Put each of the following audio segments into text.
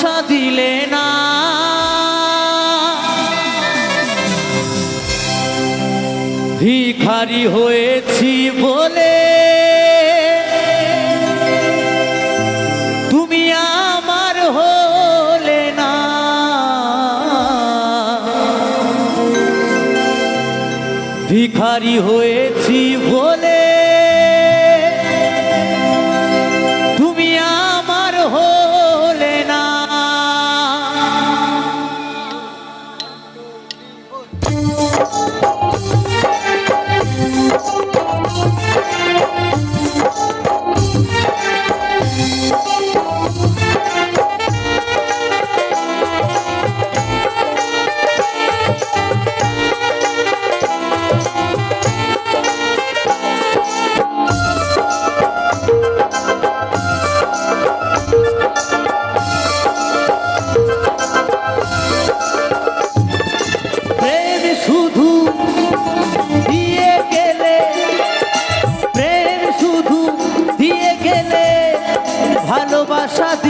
ভালোবাসা দিলে না। ভিখারি হয়েছি বলে তুমি আমার হলে না। ভিখারি হয়েছি বলে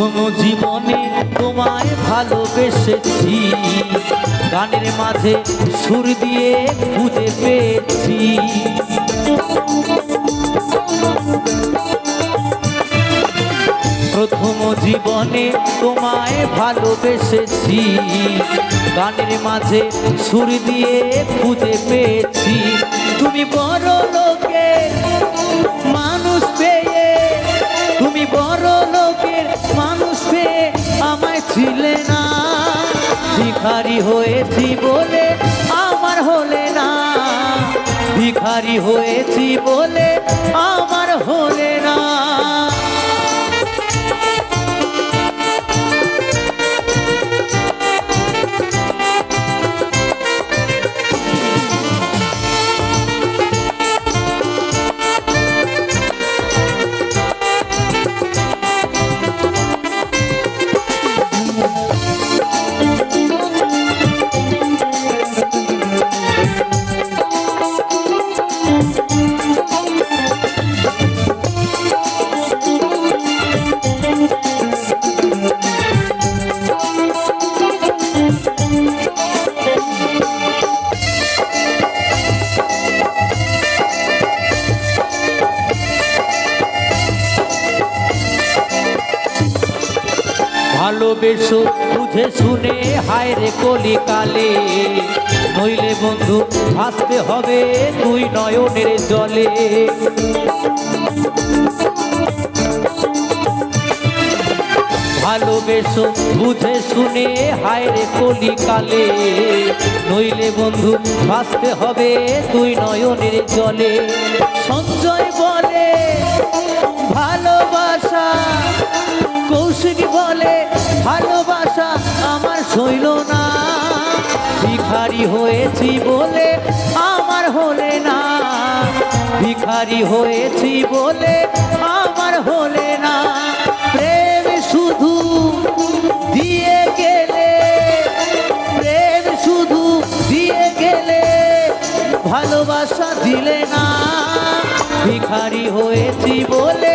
প্রথম জীবনে তোমায় ভালোবেসেছি। গানের মাঝে সুর দিয়ে খুঁজে পেয়েছি। প্রথম জীবনে তোমায় ভালোবেসেছি। গানের মাঝে সুর দিয়ে খুঁজে পেয়েছি। তুমি বড় লোকের মানুষ পেয়ে। তুমি বড় লোকের মানুষ আমায় ছিলে না। ভিখারি হয়েছি বলে আমার হলে না। ভিখারি হয়েছি বলে আমার হলে না। ভালোবেসো, বুঝে শুনে, হায় রে কলিকালে। নইলে বন্ধু, ভাসতে হবে দুই নয়নের জলে। ভালোবেসো, বুঝে শুনে, হায় রে কলিকালে। নইলে বন্ধু, ভাসতে হবে তুই নয়নের জলে। সঞ্জয় বলে ভালোবাসা। কৌশিক বলে, ভালোবাসা আমার সইল না। ভিখারি হয়েছি বলে আমার হলে না। ভিখারি হয়েছি বলে আমার হলে না। প্রেম শুধু দিয়ে গেলে, প্রেম শুধু দিয়ে গেলে ভালোবাসা দিলে না। ভিখারি হয়েছি বলে